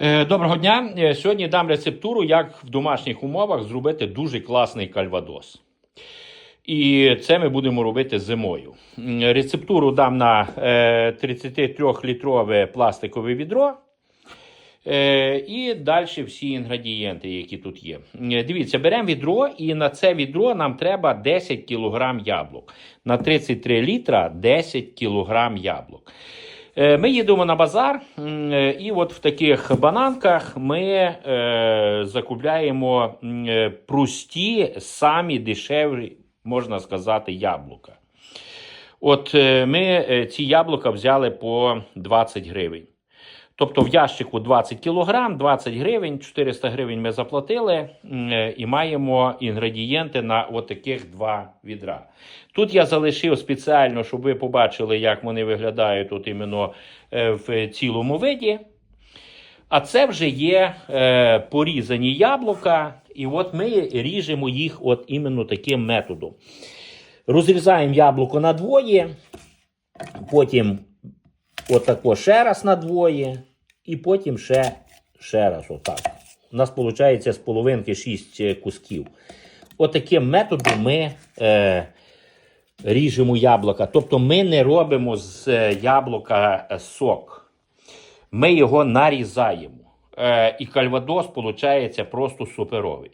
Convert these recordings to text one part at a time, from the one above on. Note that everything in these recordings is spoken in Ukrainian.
Е, Доброго дня. Е, Сьогодні дам рецептуру, як в домашніх умовах зробити дуже класний кальвадос. І це ми будемо робити зимою. Рецептуру дам на 33-літрове пластикове відро. Е, І далі всі інгредієнти, які тут є. Е, Дивіться, беремо відро, і на це відро нам треба 10 кг яблук. На 33 літра 10 кг яблук. Е, Ми їдемо на базар, е, і от в таких бананках ми е, закупляємо прості, самі дешеві, можна сказати, яблука. От ми ці яблука взяли по 20 гривень. Тобто в ящику 20 кг, 20 гривень, 400 гривень ми заплатили е, і маємо інгредієнти на от таких два відра. Тут я залишив спеціально, щоб ви побачили, як вони виглядають тут іменно е, в цілому виді. А це вже є е, порізані яблука, і от ми ріжемо їх от іменно таким методом. Розрізаємо яблуко на двоє, потім отако ще раз на двоє, і потім ще, ще раз отак. У нас виходить з половинки 6 кусків. Отаким методом ми е, ріжемо яблука. Тобто ми не робимо з е, яблука е, сок. Ми його нарізаємо. Е, і кальвадос виходить просто суперовий.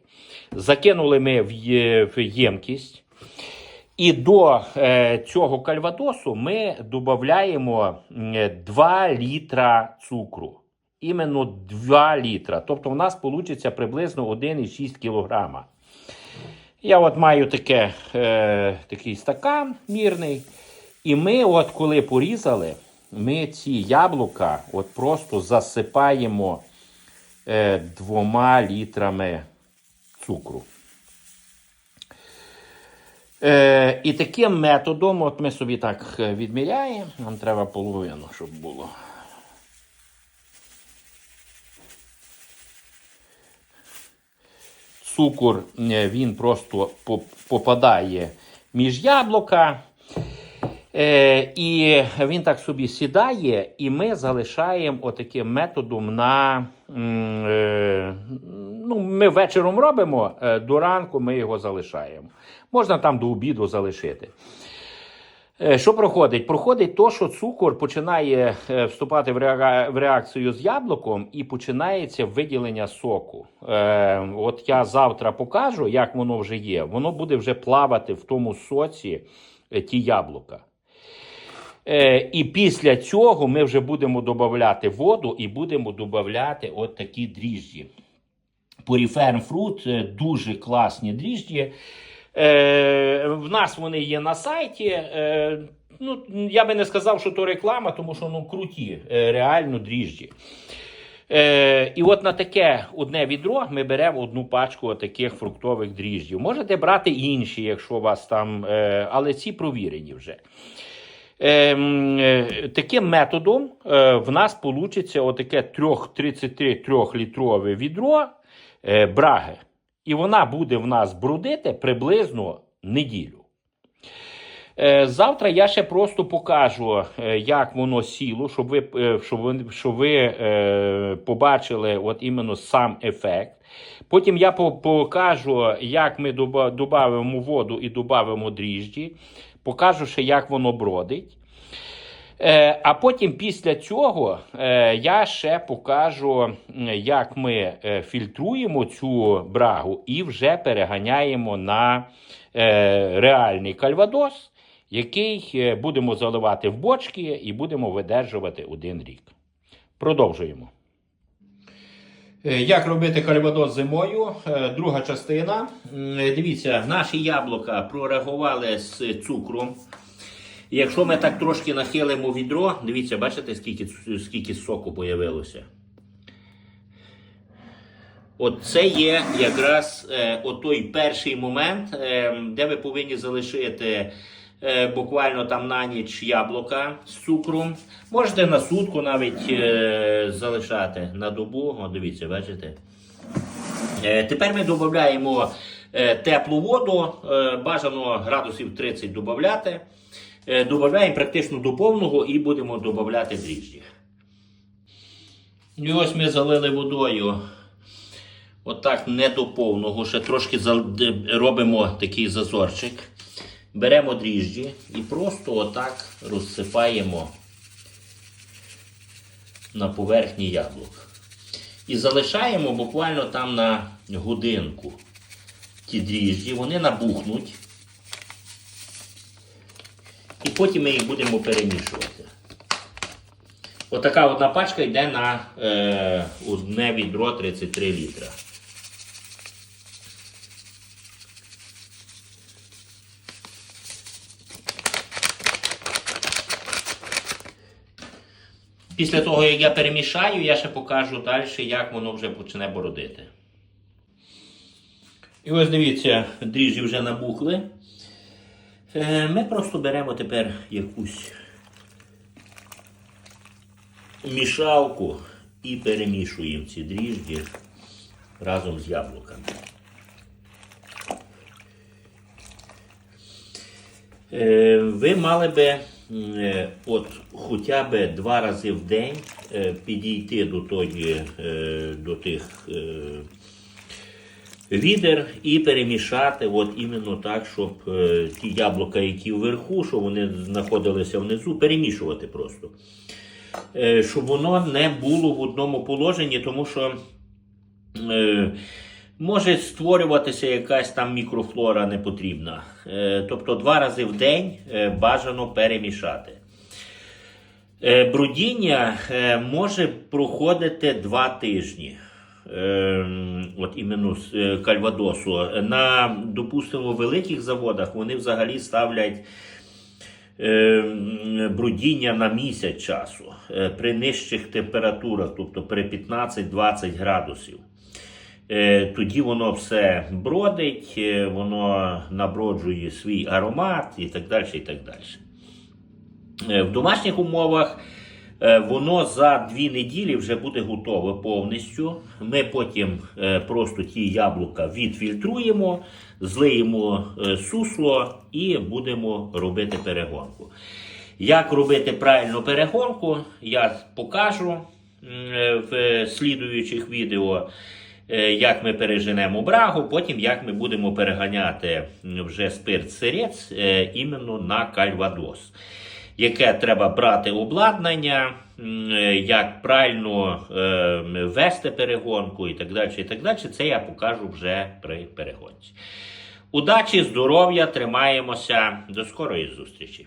Закинули ми в в ємкість. І до е, цього кальвадосу ми додаємо 2 літра цукру. Іменно 2 літра. Тобто у нас вийде приблизно 1,6 кілограма. Я от маю таке, е, такий стакан мірний. І ми, от коли порізали, ми ці яблука от просто засипаємо е, двома літрами цукру. Е, і таким методом, от ми собі так е, відміряємо, нам треба половину, щоб було. Цукор е, він просто попадає між яблука. Е, і він так собі сідає, і ми залишаємо отаким методом на. Е, ну, ми вечором робимо, е, до ранку ми його залишаємо. Можна там до обіду залишити. Е, Що проходить? Проходить то, що цукор починає е, вступати в реа- в реакцію з яблуком і починається виділення соку. От я завтра покажу, як воно вже є. Воно буде вже плавати в тому соці ті яблука. Е, і після цього ми вже будемо додавати воду і будемо додавати от такі дріжджі. Puriferm Fruit е, дуже класні дріжджі. Е, в нас вони є на сайті. Ну, я би не сказав, що то реклама, тому що ну, круті, реально дріжджі. Е, і от на таке одне відро ми беремо одну пачку таких фруктових дріжджів. Можете брати інші, якщо у вас там, е, але ці провірені вже. Ем, е, таким методом е, в нас вийде отаке 33-літрове відро е, браги. І вона буде в нас брудити приблизно неділю. Завтра я ще просто покажу, як воно сіло, щоб ви, щоб ви, щоб ви побачили от іменно сам ефект. Потім я покажу, як ми додамо воду і додамо дріжджі. Покажу ще, як воно бродить. Е, а потім після цього е, я ще покажу, як ми е, фільтруємо цю брагу і вже переганяємо на е, реальний кальвадос, який е, будемо заливати в бочки і будемо видержувати один рік. Продовжуємо. Е, Як робити кальвадос зимою? Е, Друга частина. Дивіться, наші яблука прореагували з цукром. Якщо ми так трошки нахилимо відро, дивіться, бачите, скільки, скільки соку появилося. От це є якраз е, отой перший момент, е, де ви повинні залишити буквально там на ніч яблука з цукром. Можете на сутку навіть е, залишати на добу. О, дивіться, бачите. Е, Тепер ми додаємо е, теплу воду, е, бажано градусів 30 додати. Додаємо практично до повного і будемо додати дріжджі. І ось ми залили водою. Отак не до повного, ще трошки робимо такий зазорчик. Беремо дріжджі і просто отак розсипаємо на поверхні яблук. І залишаємо буквально там на годинку ті дріжджі, вони набухнуть. І потім ми їх будемо перемішувати. Отака одна пачка йде на е, одне відро 33 літра. Після того, як я перемішаю, я ще покажу далі, як воно вже почне бородити. І ось дивіться, дріжджі вже набухли. Е, Ми просто беремо тепер якусь мішалку і перемішуємо ці дріжджі разом з яблуками. Е, Ви мали би от хоча б два рази в день е, підійти до, тої, е, до тих е, відер і перемішати от іменно так, щоб е, ті яблука, які вверху, щоб вони знаходилися внизу, перемішувати просто. Е, щоб воно не було в одному положенні, тому що е, може створюватися якась там мікрофлора непотрібна. Е, тобто два рази в день е, бажано перемішати. Е, Брудіння може проходити два тижні. От іменно з кальвадосу. На, допустимо, великих заводах вони взагалі ставлять брудіння на місяць часу при нижчих температурах, тобто при 15-20 градусів. Е, Тоді воно все бродить, е, воно наброджує свій аромат і так далі. І так далі. Е, В домашніх умовах воно за дві неділі вже буде готове повністю. Ми потім просто ті яблука відфільтруємо, злиємо сусло і будемо робити перегонку. Як робити правильну перегонку, я покажу в слідуючих відео. Е, Як ми переженемо брагу, потім як ми будемо переганяти вже спирт сирець е, іменно на кальвадос яке треба брати обладнання, е, як правильно вести перегонку і так далі. і так далі. Це я покажу вже при перегонці. Удачі, здоров'я, тримаємося. До скорої зустрічі!